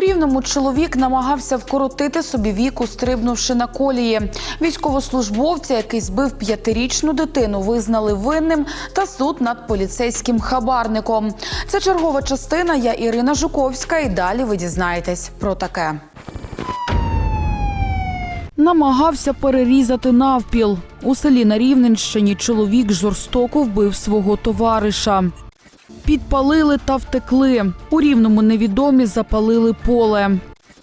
Рівному чоловік намагався вкоротити собі віку, стрибнувши на колії. Військовослужбовця, який збив п'ятирічну дитину, визнали винним та суд над поліцейським хабарником. Це чергова частина. Я Ірина Жуковська. І далі ви дізнаєтесь про таке. Намагався перерізати навпіл. У селі на Рівненщині чоловік жорстоко вбив свого товариша. Підпалили та втекли. У рівному невідомі запалили поле.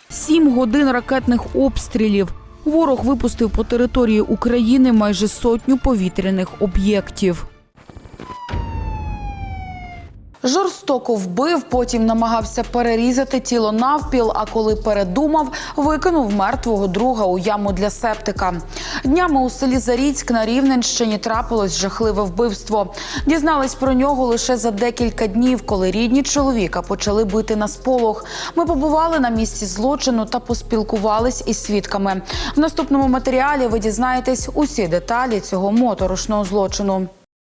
Сім годин ракетних обстрілів. Ворог випустив по території України майже сотню повітряних об'єктів. Жорстоко вбив, потім намагався перерізати тіло навпіл, а коли передумав, викинув мертвого друга у яму для септика. Днями у селі Заріцьк на Рівненщині трапилось жахливе вбивство. Дізнались про нього лише за декілька днів, коли рідні чоловіка почали бити на сполох. Ми побували на місці злочину та поспілкувались із свідками. В наступному матеріалі ви дізнаєтесь усі деталі цього моторошного злочину.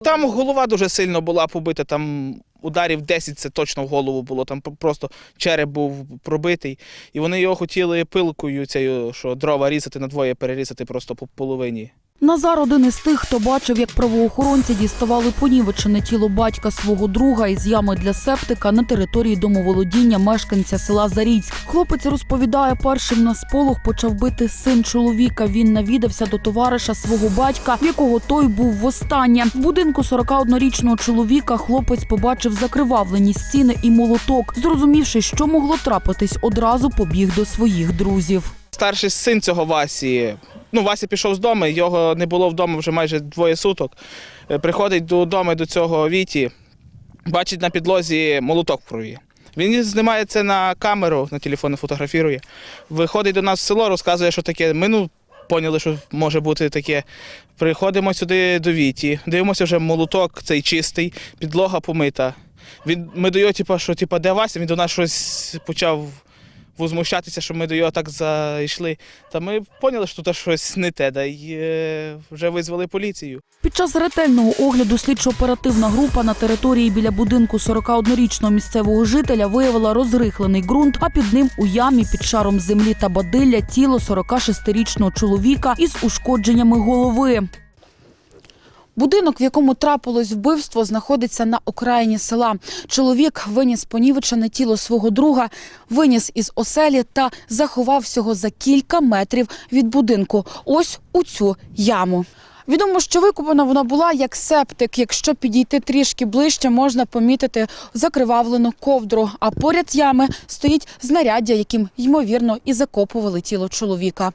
Там голова дуже сильно була побита, там ударів 10 це точно в голову було, там просто череп був пробитий. І вони його хотіли пилкою, цією, що дрова різати на двоє, перерізати просто по половині. Назар один із тих, хто бачив, як правоохоронці діставали понівечене тіло батька свого друга із ями для септика на території домоволодіння мешканця села Заріцьк. Хлопець розповідає, першим на сполох почав бити син чоловіка. Він навідався до товариша свого батька, в якого той був востаннє. В будинку 41-річного чоловіка хлопець побачив закривавлені стіни і молоток. Зрозумівши, що могло трапитись, одразу побіг до своїх друзів. Старший син цього Васі, ну Вася пішов з дому, його не було вдома вже майже двоє суток. Е, Приходить додому до цього Віті, бачить на підлозі молоток в крові. Він знімає це на камеру, на телефон фотографірує. Виходить до нас в село, розказує, що таке. Ми ну, поняли, що може бути таке. Приходимо сюди до Віті, дивимося вже молоток, цей чистий, підлога помита. Він, ми до його, типу, що типу, де Вася, він до нас щось почав возмущатися, що ми до його так зайшли. Та ми поняли, що тут щось не те, да й е, вже визвали поліцію. Під час ретельного огляду слідчо-оперативна група на території біля будинку 41-річного місцевого жителя виявила розрихлений ґрунт, а під ним у ямі під шаром землі та бадилля тіло 46-річного чоловіка із ушкодженнями голови. Будинок, в якому трапилось вбивство, знаходиться на окраїні села. Чоловік виніс понівечене тіло свого друга, виніс із оселі та заховав всього за кілька метрів від будинку. Ось у цю яму. Відомо, що викопана вона була як септик. Якщо підійти трішки ближче, можна помітити закривавлену ковдру. А поряд ями стоїть знаряддя, яким ймовірно і закопували тіло чоловіка.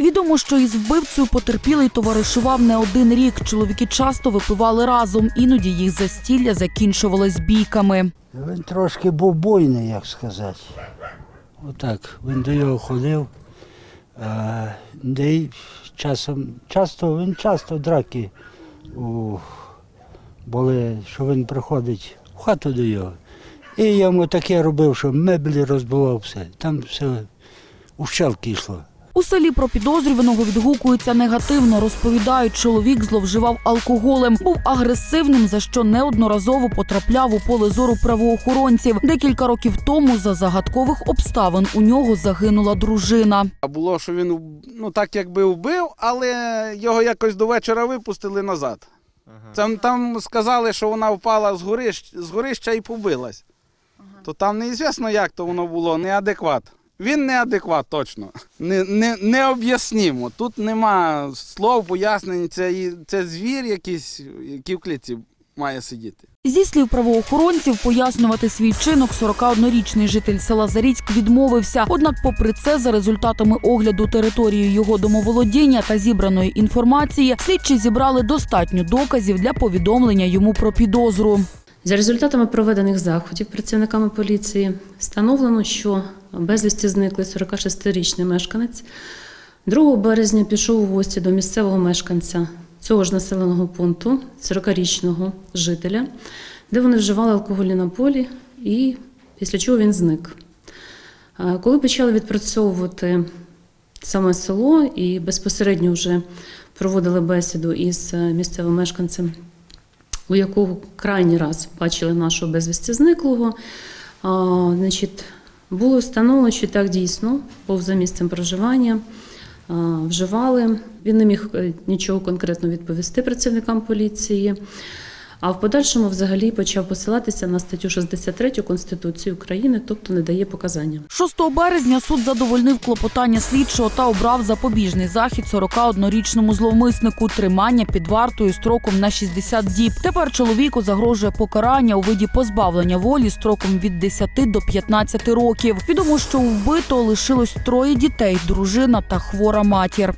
Відомо, що із вбивцею потерпілий товаришував не один рік. Чоловіки часто випивали разом, іноді їх застілля закінчувалось бійками. Він трошки був буйний, як сказати. Отак, він до його ходив. Де часом, часто, він часто драки були, що він приходить в хату до його. І йому таке робив, що меблі розбивав все. Там все у йшло. У селі про підозрюваного відгукуються негативно. Розповідають, чоловік зловживав алкоголем, був агресивним, за що неодноразово потрапляв у поле зору правоохоронців. Декілька років тому за загадкових обставин у нього загинула дружина. А було, що він ну так якби вбив, але його якось до вечора випустили назад. Там, там сказали, що вона впала з горищ, з горища і побилась. То там неізвісно, як то воно було, неадекват. Він неадекват, точно. Не, не, не об'яснімо. Тут нема слов, пояснень. Це, і- це звір якийсь, який в клітці має сидіти. Зі слів правоохоронців, пояснювати свій чинок 41-річний житель села Заріцьк відмовився. Однак, попри це, за результатами огляду території його домоволодіння та зібраної інформації, слідчі зібрали достатньо доказів для повідомлення йому про підозру. За результатами проведених заходів працівниками поліції встановлено, що безвісті зниклий 46-річний мешканець 2 березня пішов у гості до місцевого мешканця цього ж населеного пункту, 40-річного жителя, де вони вживали алкогольні напої, і після чого він зник. Коли почали відпрацьовувати саме село і безпосередньо вже проводили бесіду із е, місцевим мешканцем у якого крайній раз бачили нашого безвісті зниклого. Значить, Було встановлено, що так дійсно повза місцем проживання, вживали. Він не міг е, нічого конкретно відповісти працівникам поліції. А в подальшому взагалі почав посилатися на статтю 63 Конституції України, тобто не дає показання. 6 березня суд задовольнив клопотання слідчого та обрав запобіжний захід 41-річному зловмиснику тримання під вартою строком на 60 діб. Тепер чоловіку загрожує покарання у виді позбавлення волі строком від 10 до 15 років. Відомо, що у вбитого лишилось троє дітей, дружина та хвора матір.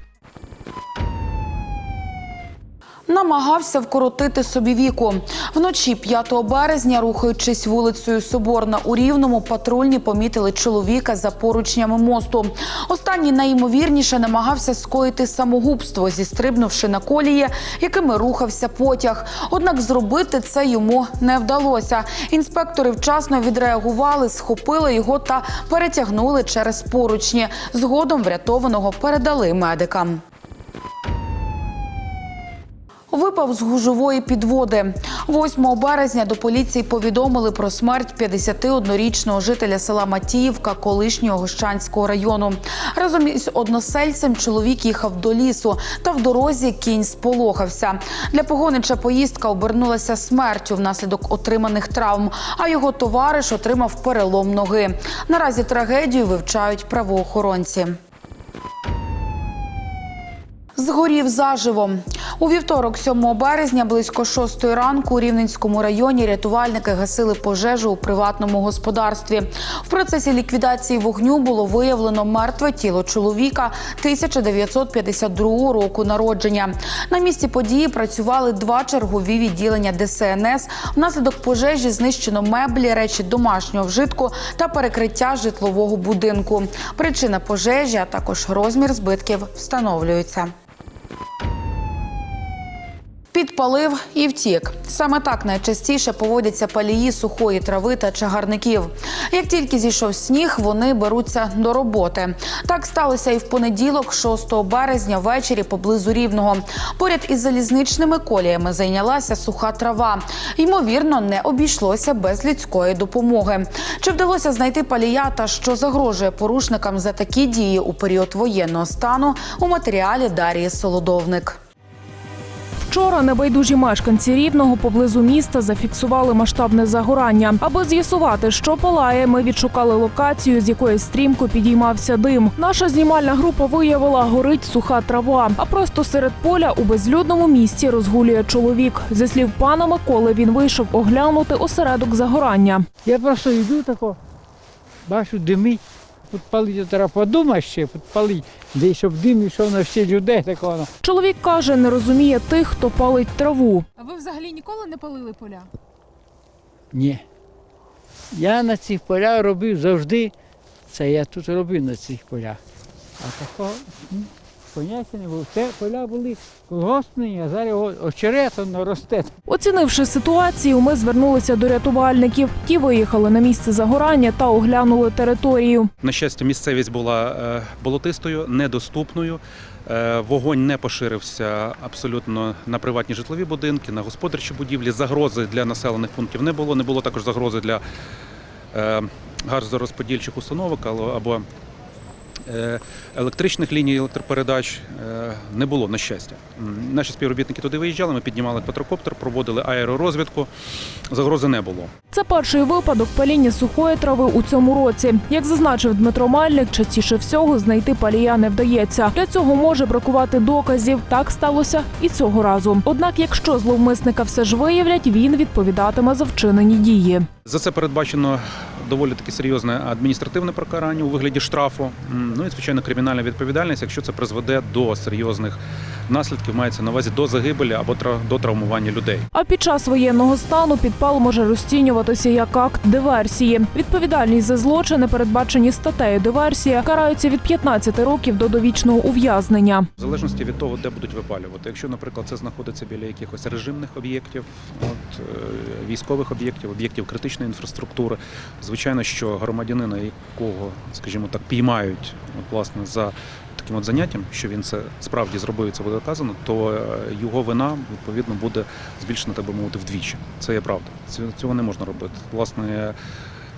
Намагався вкоротити собі віку. Вночі 5 березня, рухаючись вулицею Соборна у Рівному, патрульні помітили чоловіка за поручнями мосту. Останній найімовірніше намагався скоїти самогубство, зістрибнувши на колії, якими рухався потяг. Однак зробити це йому не вдалося. Інспектори вчасно відреагували, схопили його та перетягнули через поручні. Згодом врятованого передали медикам. Випав з гужової підводи. 8 березня до поліції повідомили про смерть 51-річного жителя села Матіївка колишнього Гощанського району. Разом із односельцем чоловік їхав до лісу, та в дорозі кінь сполохався. Для погонича поїздка обернулася смертю внаслідок отриманих травм, а його товариш отримав перелом ноги. Наразі трагедію вивчають правоохоронці. Згорів заживо. У вівторок, 7 березня, близько 6 ранку у Рівненському районі рятувальники гасили пожежу у приватному господарстві. В процесі ліквідації вогню було виявлено мертве тіло чоловіка 1952 року народження. На місці події працювали два чергові відділення ДСНС. Внаслідок пожежі знищено меблі, речі домашнього вжитку та перекриття житлового будинку. Причина пожежі, а також розмір збитків встановлюються. Підпалив і втік. Саме так найчастіше поводяться палії сухої трави та чагарників. Як тільки зійшов сніг, вони беруться до роботи. Так сталося і в понеділок, 6 березня, ввечері поблизу рівного. Поряд із залізничними коліями зайнялася суха трава. Ймовірно, не обійшлося без людської допомоги. Чи вдалося знайти палія та що загрожує порушникам за такі дії у період воєнного стану у матеріалі Дарії Солодовник. Вчора небайдужі мешканці рівного поблизу міста зафіксували масштабне загорання. Аби з'ясувати, що палає, ми відшукали локацію, з якої стрімко підіймався дим. Наша знімальна група виявила, горить суха трава. А просто серед поля у безлюдному місці розгулює чоловік. Зі слів пана Миколи, він вийшов оглянути осередок загорання. Я просто йду тако, бачу, димить. Підпалити треба подумати ще, підпалити. Де щоб дим йшов на всі людей такого. Чоловік каже, не розуміє тих, хто палить траву. А ви взагалі ніколи не палили поля? Ні. Я на цих полях робив завжди. Це я тут робив на цих полях. А такого поняття не було. Це поля були колгоспні, а зараз о- очерет росте. Оцінивши ситуацію, ми звернулися до рятувальників. Ті виїхали на місце загорання та оглянули територію. На щастя, місцевість була е, болотистою, недоступною. Е, Вогонь не поширився абсолютно на приватні житлові будинки, на господарчі будівлі. Загрози для населених пунктів не було. Не було також загрози для е, газорозподільчих установок або- електричних ліній електропередач е, не було, на щастя. Наші співробітники туди виїжджали, ми піднімали квадрокоптер, проводили аеророзвідку. Загрози не було. Це перший випадок паління сухої трави у цьому році. Як зазначив Дмитро Мальник, частіше всього знайти палія не вдається. Для цього може бракувати доказів. Так сталося і цього разу. Однак, якщо зловмисника все ж виявлять, він відповідатиме за вчинені дії. За це передбачено доволі таки серйозне адміністративне покарання у вигляді штрафу. Ну і звичайно кримінальна відповідальність, якщо це призведе до серйозних наслідків, мається на увазі до загибелі або до травмування людей. А під час воєнного стану підпал може розцінюватися як акт диверсії. Відповідальність за злочини, передбачені статтею диверсія, караються від 15 років до довічного ув'язнення. В залежності від того, де будуть випалювати. Якщо, наприклад, це знаходиться біля якихось режимних об'єктів, от, е, військових об'єктів, об'єктів критичної інфраструктури, звичайно, що громадянина, якого, скажімо так, піймають от, власне, за таким от заняттям, що він це справді зробив, це буде доказано, то е, його вина відповідно буде збільшена, так би мовити, вдвічі. Це є правда. Цього не можна робити. Власне,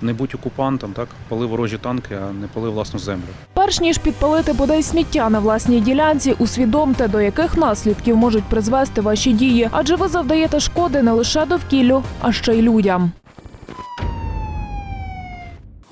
не будь окупантом, так пали ворожі танки, а не пали власну землю. Перш ніж підпалити бодай сміття на власній ділянці, усвідомте, до яких наслідків можуть призвести ваші дії, адже ви завдаєте шкоди не лише довкіллю, а ще й людям.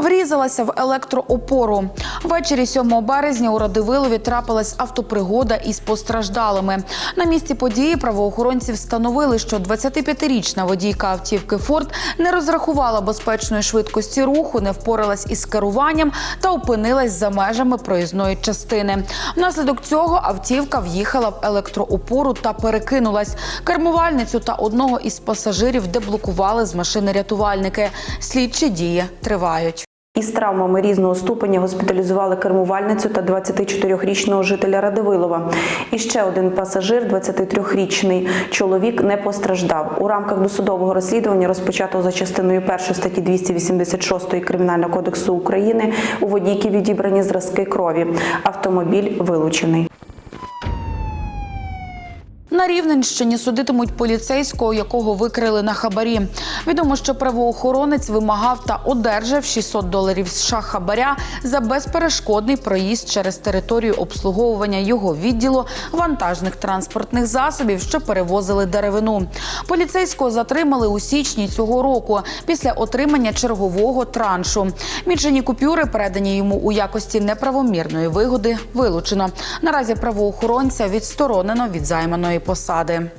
Врізалася в електроопору. Ввечері 7 березня у Радивилові трапилась автопригода із постраждалими. На місці події правоохоронці встановили, що 25-річна водійка автівки Форд не розрахувала безпечної швидкості руху, не впоралась із керуванням та опинилась за межами проїзної частини. Внаслідок цього автівка в'їхала в електроопору та перекинулась. Кермувальницю та одного із пасажирів деблокували з машини рятувальники. Слідчі дії тривають. Із травмами різного ступеня госпіталізували кермувальницю та 24-річного жителя Радивилова. І ще один пасажир, 23-річний чоловік, не постраждав. У рамках досудового розслідування, розпочатого за частиною 1 статті 286 Кримінального кодексу України, у водійки відібрані зразки крові. Автомобіль вилучений. На Рівненщині судитимуть поліцейського, якого викрили на хабарі. Відомо, що правоохоронець вимагав та одержав 600 доларів США хабаря за безперешкодний проїзд через територію обслуговування його відділу вантажних транспортних засобів, що перевозили деревину. Поліцейського затримали у січні цього року після отримання чергового траншу. Мічені купюри, передані йому у якості неправомірної вигоди, вилучено. Наразі правоохоронця відсторонено від займаної посади.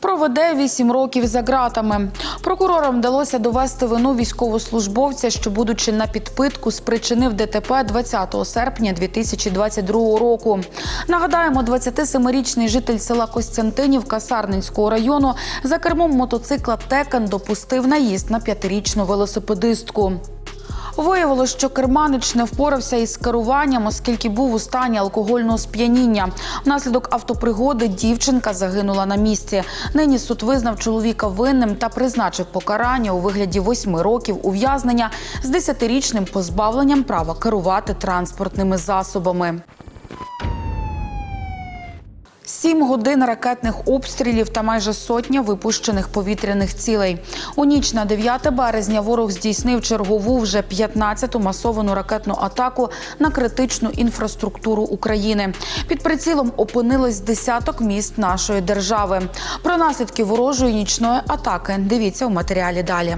Проведе вісім років за ґратами. Прокурорам вдалося довести вину військовослужбовця, що, будучи на підпитку, спричинив ДТП 20 серпня 2022 року. Нагадаємо, 27-річний житель села Костянтинівка Сарненського району за кермом мотоцикла Текен допустив наїзд на п'ятирічну велосипедистку. Виявилось, що керманич не впорався із керуванням, оскільки був у стані алкогольного сп'яніння. Внаслідок автопригоди дівчинка загинула на місці. Нині суд визнав чоловіка винним та призначив покарання у вигляді восьми років ув'язнення з 10-річним позбавленням права керувати транспортними засобами. Сім годин ракетних обстрілів та майже сотня випущених повітряних цілей. У ніч на 9 березня ворог здійснив чергову вже 15-ту масовану ракетну атаку на критичну інфраструктуру України. Під прицілом опинилось десяток міст нашої держави. Про наслідки ворожої нічної атаки дивіться у матеріалі далі.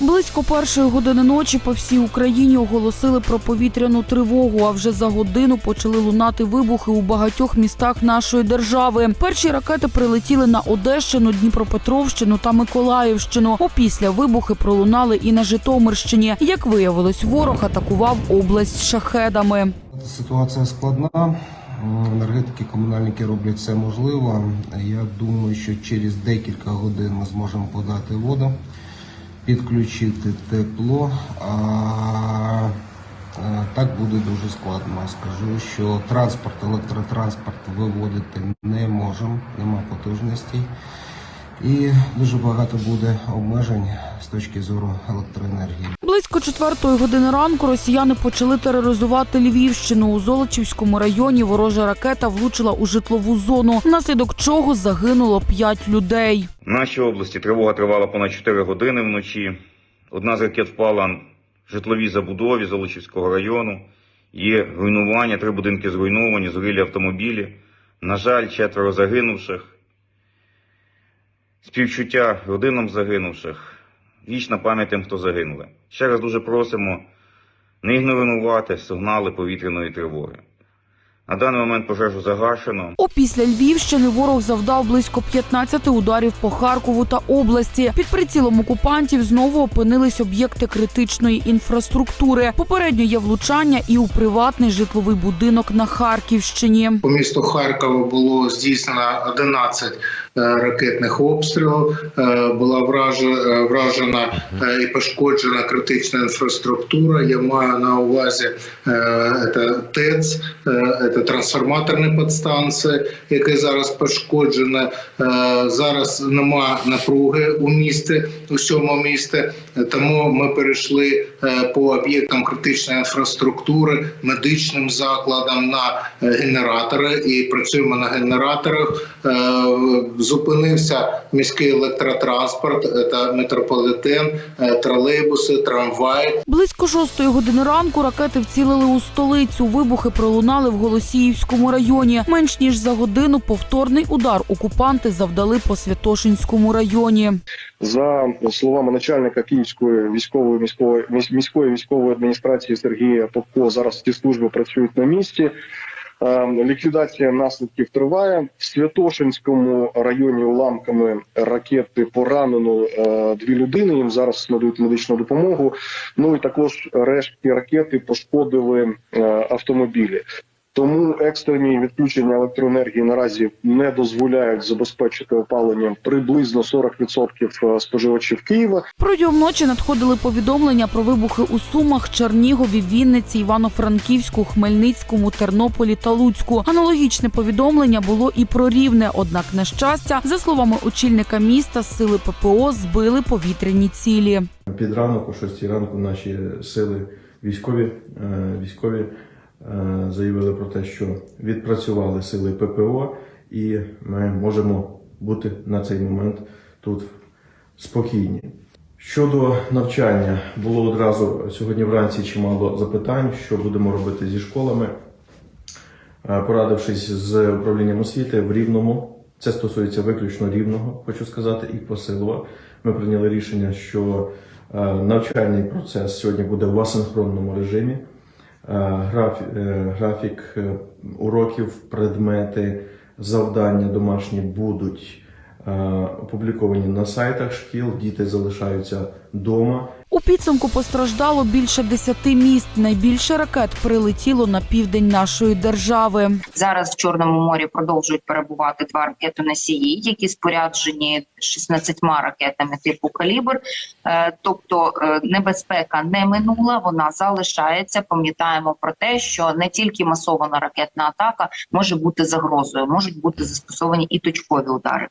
Близько першої години ночі по всій Україні оголосили про повітряну тривогу. А вже за годину почали лунати вибухи у багатьох містах нашої держави. Перші ракети прилетіли на Одещину, Дніпропетровщину та Миколаївщину. Опісля вибухи пролунали і на Житомирщині. Як виявилось, ворог атакував область шахедами. Ситуація складна. Енергетики, комунальники роблять все можливе. Я думаю, що через декілька годин ми зможемо подати воду, підключити тепло. А так буде дуже складно. Скажу, що транспорт, електротранспорт виводити не можемо, нема потужностей. І дуже багато буде обмежень з точки зору електроенергії. Близько четвертої години ранку росіяни почали тероризувати Львівщину. У Золочівському районі ворожа ракета влучила у житлову зону, внаслідок чого загинуло п'ять людей. В нашій області тривога тривала понад 4 години вночі. Одна з ракет впала в житловій забудові Золочівського району. Є руйнування, три будинки зруйновані, згорілі автомобілі. На жаль, четверо загинувших. Співчуття родинам загинувших. Вічна пам'ять тим, хто загинули. Ще раз дуже просимо не ігнорувати сигнали повітряної тривоги. На даний момент пожежу загашено. Опісля Львівщини ворог завдав близько 15 ударів по Харкову та області. Під прицілом окупантів знову опинились об'єкти критичної інфраструктури. Попередньо є влучання і у приватний житловий будинок на Харківщині. По місту Харкова було здійснено 11 е, ракетних обстрілів. Е, Була вражена, е, вражена е, і пошкоджена критична інфраструктура. Я маю на увазі е, це ТЕЦ, е, це трансформаторні підстанції, які зараз пошкоджені. Е, Зараз нема напруги у місті, у всьому місті, тому ми перейшли е, по об'єктам критичної інфраструктури, медичним закладам на е, генератори і працюємо на генераторах. Е, зупинився міський електротранспорт, це метрополітен, е, тролейбуси, трамваї. Близько шостої години ранку ракети вцілили у столицю. Вибухи пролунали в Голосіївському районі. Менш ніж за годину повторний удар окупанти завдали по Святошинському районі. За словами начальника Київської військової міської міської військової адміністрації Сергія Попко, зараз ці служби працюють на місці. Е, Ліквідація наслідків триває в Святошинському районі. Уламками ракети поранено е, дві людини. Їм зараз надають медичну допомогу. Ну і також рештки ракети пошкодили е, автомобілі. Тому екстрені відключення електроенергії наразі не дозволяють забезпечити опаленням приблизно 40% споживачів Києва. Протягом ночі надходили повідомлення про вибухи у Сумах, Чернігові, Вінниці, Івано-Франківську, Хмельницькому, Тернополі та Луцьку. Аналогічне повідомлення було і про рівне. Однак, на щастя, за словами очільника міста, сили ППО збили повітряні цілі. Під ранок, о 6 ранку, наші сили військові, е, військові е, заявили про те, що відпрацювали сили ППО, і ми можемо бути на цей момент тут спокійні. Щодо навчання, було одразу сьогодні вранці чимало запитань, що будемо робити зі школами. Е, Порадившись з управлінням освіти в Рівному, це стосується виключно Рівного, хочу сказати, і Посилова. Ми прийняли рішення, що е, навчальний процес сьогодні буде в асинхронному режимі. Е, графі- е, Графік е, уроків, предмети, завдання домашні будуть опубліковані на сайтах шкіл. Діти залишаються вдома. У підсумку постраждало більше десяти міст. Найбільше ракет прилетіло на південь нашої держави. Зараз в Чорному морі продовжують перебувати два ракетоносії, які споряджені 16 ракетами типу калібр. Е, Тобто е, небезпека не минула, вона залишається. Пам'ятаємо про те, що не тільки масована ракетна атака може бути загрозою, можуть бути застосовані і точкові удари.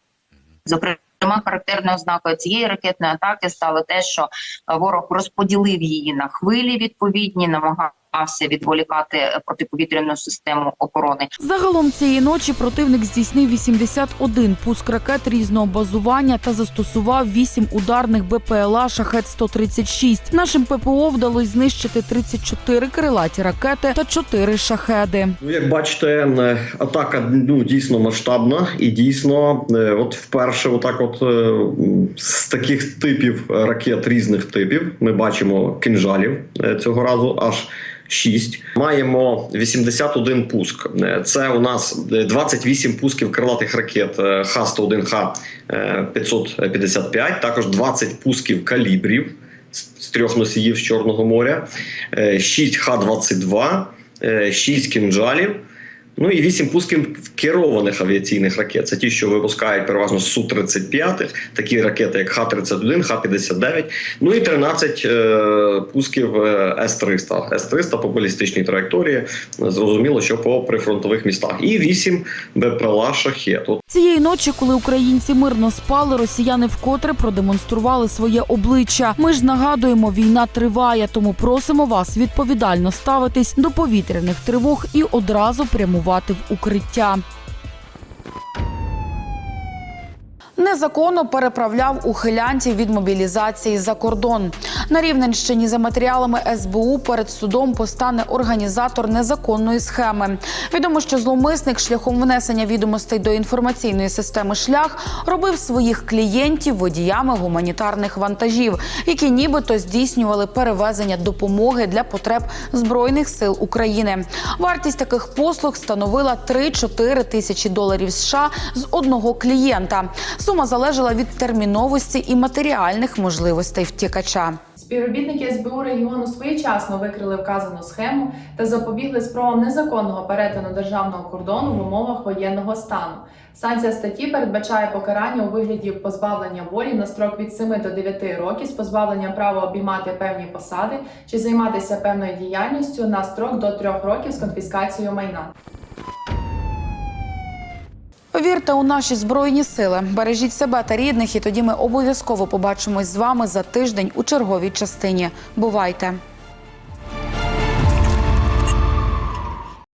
Зокрема, характерною ознакою цієї ракетної атаки стало те, що е, ворог розподілив її на хвилі відповідні, намагався відволікати е, протиповітряну систему оборони. Загалом цієї ночі противник здійснив 81 пуск ракет різного базування та застосував 8 ударних БПЛА Шахет 136 Нашим ППО вдалося знищити 34 крилаті ракети та 4 шахеди. Ну, як бачите, атака ну дійсно масштабна і дійсно, е, от вперше, отак, от е, з таких типів ракет різних типів, ми бачимо кинжалів е, цього разу аж. 6. Маємо 81 пуск. Е, Це у нас е, 28 пусків крилатих ракет е, Х-101Х е, 555, також 20 пусків калібрів з трьох носіїв з Чорного моря, е, 6 Х-22, 6 кінжалів. Ну і 8 пусків керованих авіаційних ракет. Це ті, що випускають переважно з Су-35, такі ракети, як Х-31, Х-59. Ну і 13 е, пусків е, С-300. С-300 по балістичній траєкторії, зрозуміло, що по прифронтових містах. І 8 БПЛА «Шахет». Цієї ночі, коли українці мирно спали, росіяни вкотре продемонстрували своє обличчя. Ми ж нагадуємо, війна триває, тому просимо вас відповідально ставитись до повітряних тривог і одразу прямувати в укриття. Trump Незаконно переправляв ухилянтів від мобілізації за кордон. На Рівненщині за матеріалами СБУ перед судом постане організатор незаконної схеми. Відомо, що зловмисник шляхом внесення відомостей до інформаційної системи шлях робив своїх клієнтів водіями гуманітарних вантажів, які нібито здійснювали перевезення допомоги для потреб збройних сил України. Вартість таких послуг становила 3-4 тисячі доларів США з одного клієнта. Сума залежала від терміновості і матеріальних можливостей втікача. Співробітники СБУ регіону своєчасно викрили вказану схему та запобігли спробам незаконного перетину державного кордону в умовах воєнного стану. Санкція статті передбачає покарання у вигляді позбавлення волі на строк від 7 до 9 років з позбавленням права обіймати певні посади чи займатися певною діяльністю на строк до 3 років з конфіскацією майна. Вірте у наші збройні сили, бережіть себе та рідних, і тоді ми обов'язково побачимось з вами за тиждень у черговій частині. Бувайте!